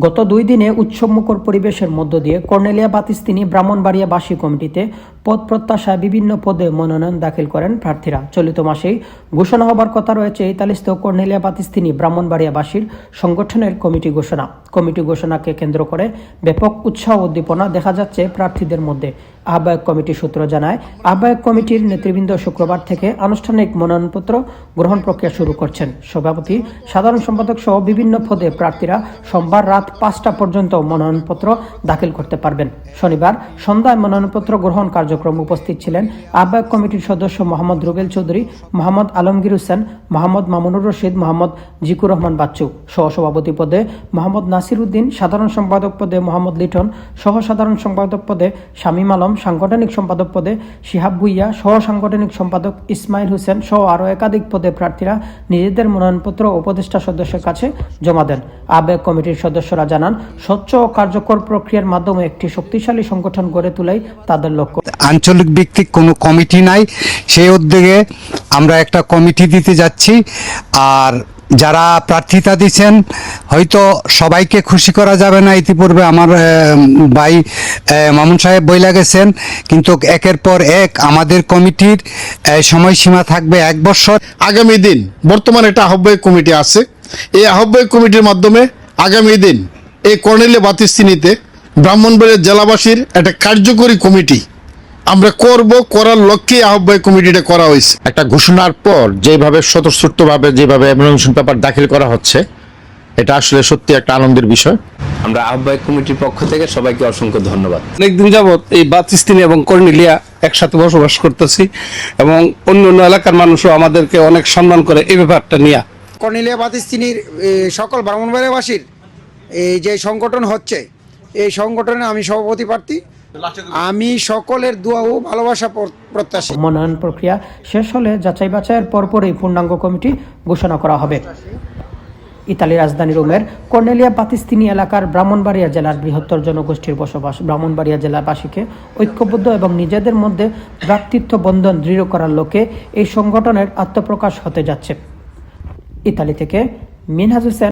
গত দুই দিনে উৎসবমুখর পরিবেশের মধ্য দিয়ে কর্নেলিয়া বাতিস্তিনি ব্রাহ্মণবাড়িয়া বাসী কমিটিতে পদ প্রত্যাশায় বিভিন্ন পদে মনোনয়ন দাখিল করেন প্রার্থীরা। চলিত মাসেই ঘোষণা হবার কথা রয়েছে ইতালিস্থ কর্নেলিয়া বাতিস্তিনি ব্রাহ্মণবাড়িয়াবাসীর সংগঠনের কমিটি ঘোষণা। কমিটি ঘোষণাকে কেন্দ্র করে ব্যাপক উৎসাহ উদ্দীপনা দেখা যাচ্ছে প্রার্থীদের মধ্যে। আহ্বায়ক কমিটি সূত্র জানায়, আহ্বায়ক কমিটির নেতৃবৃন্দ শুক্রবার থেকে আনুষ্ঠানিক মনোনয়নপত্র গ্রহণ প্রক্রিয়া শুরু করছেন। সভাপতি, সাধারণ সম্পাদক সহ বিভিন্ন পদে প্রার্থীরা সোমবার রাত পাঁচটা পর্যন্ত মনোনয়নপত্র দাখিল করতে পারবেন। শনিবার সন্ধ্যায় মনোনয়নপত্র গ্রহণ কার্যক্রম উপস্থিত ছিলেন আহ্বায়ক কমিটির সদস্য মোহাম্মদ রুবেল চৌধুরী, মোহাম্মদ আলমগীর হোসেন, মোহাম্মদ মামুনুর রশিদ, মোহাম্মদ জিকুর রহমান বাচ্চু। সহসভাপতি পদে মোহাম্মদ নাসির উদ্দিন সাধারণ সম্পাদক পদে মোহাম্মদ লিটন সহ সাধারণ সম্পাদক পদে শামীম আলম, সাংগঠনিক সম্পাদক পদে শিহাব ভুইয়া সহ সাংগঠনিক সম্পাদক ইসমাইল হোসেন সহ আরও একাধিক পদে প্রার্থীরা নিজেদের মনোনয়নপত্র উপদেষ্টা সদস্যের কাছে জমা দেন। আবেগ কমিটির সদস্যরা জানান, স্বচ্ছ ও কার্যকর প্রক্রিয়ার মাধ্যমে একটি শক্তিশালী সংগঠন গড়ে তোলাই তাদের লক্ষ্য। আঞ্চলিক ভিত্তিক কোনো কমিটি নাই। সেই উদ্যোগে আমরা একটা কমিটি দিতে যাচ্ছি। আর যারা প্রার্থিতা দিচ্ছেন, হয়তো সবাইকে খুশি করা যাবে না। ইতিপূর্বে আমার ভাই মামুন সাহেব বইলা গেছেন। কিন্তু একের পর এক আমাদের কমিটির সময়সীমা থাকবে এক বছর। আগামী দিন, বর্তমানে একটা আহ্বায়ক কমিটি আছে। এই আহ্বায়ক কমিটির মাধ্যমে আগামী দিন এই কর্নেলিয়া বাতিস্তিনিতে ব্রাহ্মণবাড়িয়া জেলাবাসীর একটা কার্যকরী কমিটি আমরা করব করার লক্ষ্যে আহ্বায়ক কমিটিটা করা হয়েছে। একটা ঘোষণার পর যেভাবে স্বতঃস্ফূর্তভাবে যেভাবে নমিনেশন পেপার দাখিল করা হচ্ছে এটা আসলে সত্যি একটা আনন্দের বিষয়। আমরা আহ্বায়ক কমিটির পক্ষ থেকে সবাইকে অসংখ্য ধন্যবাদ। অনেকদিন যাবৎ এই বাতিস্তিনি এবং কর্নেলিয়া একসাথে বসবাস করতেছি এবং অন্য অন্য এলাকার মানুষও আমাদেরকে অনেক সম্মান করে এই ব্যাপারটা নিয়ে। কর্নেলিয়া বাতিস্তিনির সকল ব্রাহ্মণবাড়িয়াবাসীর এই যে সংগঠন হচ্ছে এই সংগঠনে আমি সভাপতি প্রার্থী। আমি সকলের দোয়া ও ভালোবাসা প্রত্যাশী। মনোনয়ন প্রক্রিয়া শেষ হলে যাচাই বাছাইয়ের পরপরই পূর্ণাঙ্গ কমিটি ঘোষণা করা হবে। ইতালি রাজধানী রোমের কর্নেলিয়া পাতিস্তিনি এলাকার ব্রাহ্মণবাড়িয়া জেলার বৃহত্তর জনগোষ্ঠীর বসবাস। ব্রাহ্মণবাড়িয়া জেলাবাসীকে ঐক্যবদ্ধ এবং নিজেদের মধ্যে ভ্রাতৃত্ব বন্ধন দৃঢ় করার লক্ষ্যে এই সংগঠনের আত্মপ্রকাশ হতে যাচ্ছে। ইতালি থেকে মিনহাজ হোসেন